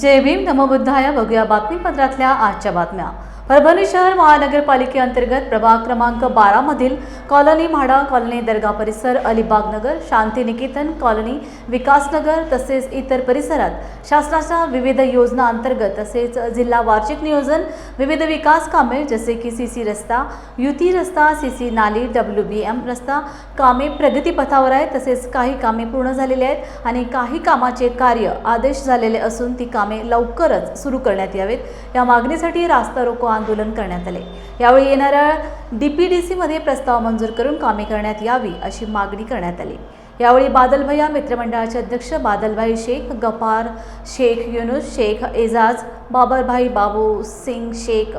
जय भीम नमबुद्धाया बघूया बातमीपत्रातल्या आजच्या बातम्या. परभणी शहर महानगरपालिकेअंतर्गत प्रभाग क्रमांक बारामधील कॉलनी म्हाडा कॉलनी दर्गा परिसर अलिबाग नगर शांतिनिकेतन कॉलनी विकासनगर तसेच इतर परिसरात शासनाच्या विविध योजना अंतर्गत तसेच जिल्हा वार्षिक नियोजन विविध विकास कामे जसे की सी सी रस्ता युती रस्ता सी सी नाली डब्ल्यू बी एम रस्ता कामे प्रगतीपथावर आहेत तसेच काही कामे पूर्ण झालेली आहेत आणि काही कामाचे कार्य आदेश झालेले असून ती कामे लवकरच सुरू करण्यात यावेत. या मागणीसाठी रास्ता रोको आंदोलन करण्यात आले. यावेळी येणाऱ्या डी पी डी सीमध्ये प्रस्ताव मंजूर करून कामे करण्यात यावी अशी मागणी करण्यात आली. यावेळी बादलभैया मित्रमंडळाचे अध्यक्ष बादलभाई शेख गफार शेख युनुस शेख एजाज बाबरभाई बाबू सिंग शेख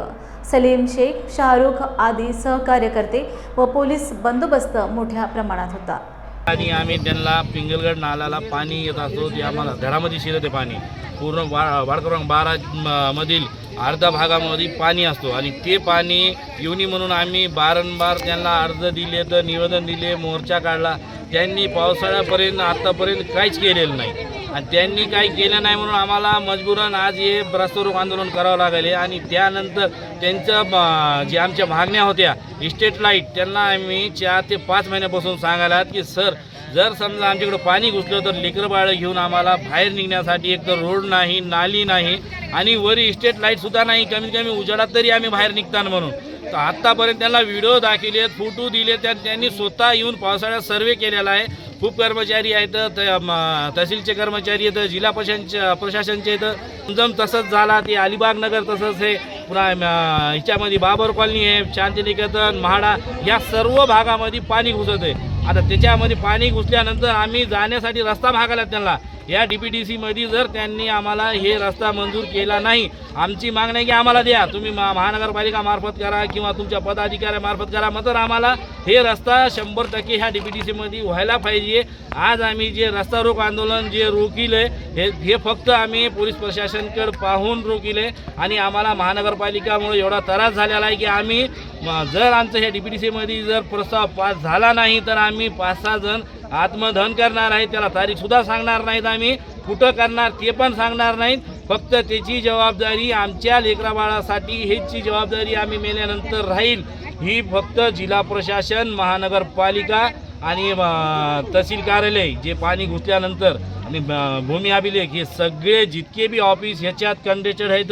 सलीम शेख शाहरुख आदी सहकार्यकर्ते व पोलीस बंदोबस्त मोठ्या प्रमाणात होता. आणि आम्ही त्यांना पिंगलगड नाल्याला पाणी येत असतो. ते आम्हाला घरामध्ये शिरते पाणी. पूर्ण वा वार्ड बारा मधील अर्धा भागामध्ये पाणी असतो. आणि ते पाणी येऊनी म्हणून आम्ही बारंबार त्यांना अर्ज दिले तर निवेदन दिले मोर्चा काढला. त्यांनी पावसाळ्यापर्यंत आत्तापर्यंत काहीच केलेलं नाही. आणि त्यांनी काही केलं नाही म्हणून आम्हाला मजबूरन आज हे रस्तारोक आंदोलन करावं लागले आणि त्यानंतर त्यांचं जे आमच्या मागण्या होत्या इस्टेट लाइट त्यांना आम्ही चार ते पाच महिन्यापासून सांगायला की सर जर समजा आमच्याकडे पाणी घुसलं तर लेकरं बाळं घेऊन आम्हाला बाहेर निघण्यासाठी एक तर रोड नाही नाली नाही आणि वरी इस्टेट लाईटसुद्धा नाही. कमीत कमी उजाडात तरी आम्ही बाहेर निघताना म्हणून. तर आत्तापर्यंत त्यांना व्हिडिओ दाखवले फोटो दिले त्या त्यांनी स्वतः येऊन पावसाळ्यात सर्वे केलेला आहे. खूप कर्मचारी आहेत त- म- तहसीलचे कर्मचारी आहेत जिल्हा प्रशासनच्या प्रशासनचे आहेत. जम तसंच झाला ते अलिबाग नगर तसंच आहे पुन्हा ह्याच्यामध्ये बाबर कॉलनी आहे शांतिनिकेतन म्हाडा या सर्व भागामध्ये पाणी घुसत आहे. आता त्याच्यामध्ये पाणी घुसल्यानंतर आम्ही जाण्यासाठी रस्ता भागाला त्यांना या डी पी डी सीमध्ये जर त्यांनी आम्हाला हे रस्ता मंजूर केला नाही आमची मागणी आहे की आम्हाला द्या. तुम्ही महानगरपालिका मार्फत करा किंवा तुमच्या पदाधिकाऱ्यामार्फत करा. मात्र आम्हाला हे रस्ता शंभर टक्के ह्या डी पी डी सीमध्ये व्हायला पाहिजे. आज आम्ही जे रस्ता रोक आंदोलन जे रोकिले हे हे फक्त आम्ही पोलीस प्रशासनकडे पाहून रोकिले आणि आम्हाला महानगरपालिकामुळे एवढा त्रास झालेला आहे की आम्ही जर आमचं ह्या डी पी डी सीमध्ये जर प्रस्ताव पास झाला नाही तर आम्ही पाच सहा जण आत्मधन करणार आहे त्याला तारीखसुद्धा सांगणार नाहीत आम्ही. कुठं करणार ते पण सांगणार नाहीत. फक्त त्याची जबाबदारी आमच्या लेकराबाळासाठी ह्याची जबाबदारी आम्ही मेल्यानंतर राहील. ही फक्त जिल्हा प्रशासन महानगरपालिका आणि तहसील कार्यालय जे पाणी घुसल्यानंतर आणि भूमी अभिलेख हे सगळे जितके बी ऑफिस ह्याच्यात कंडेटेड आहेत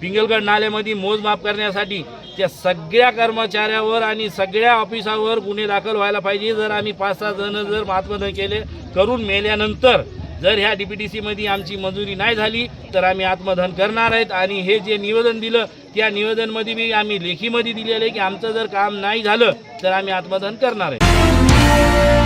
पिंगलगड नाल्यामध्ये मोजमाप करण्यासाठी त्या सगळ्या कर्मचाऱ्यावर आणि सगळ्या ऑफिसावर गुन्हे दाखल व्हायला पाहिजे. जर आम्ही पाच सहा जण जर आत्मदहन केले करून मेल्यानंतर जर ह्या डी पी टी सीमध्ये आमची मंजुरी नाही झाली तर आम्ही आत्मदहन करणार आहेत. आणि हे जे निवेदन दिलं त्या निवेदनमध्ये बी आम्ही लेखीमध्ये दिलेलं आहे की आमचं जर काम नाही झालं तर आम्ही आत्मदहन करणार आहे.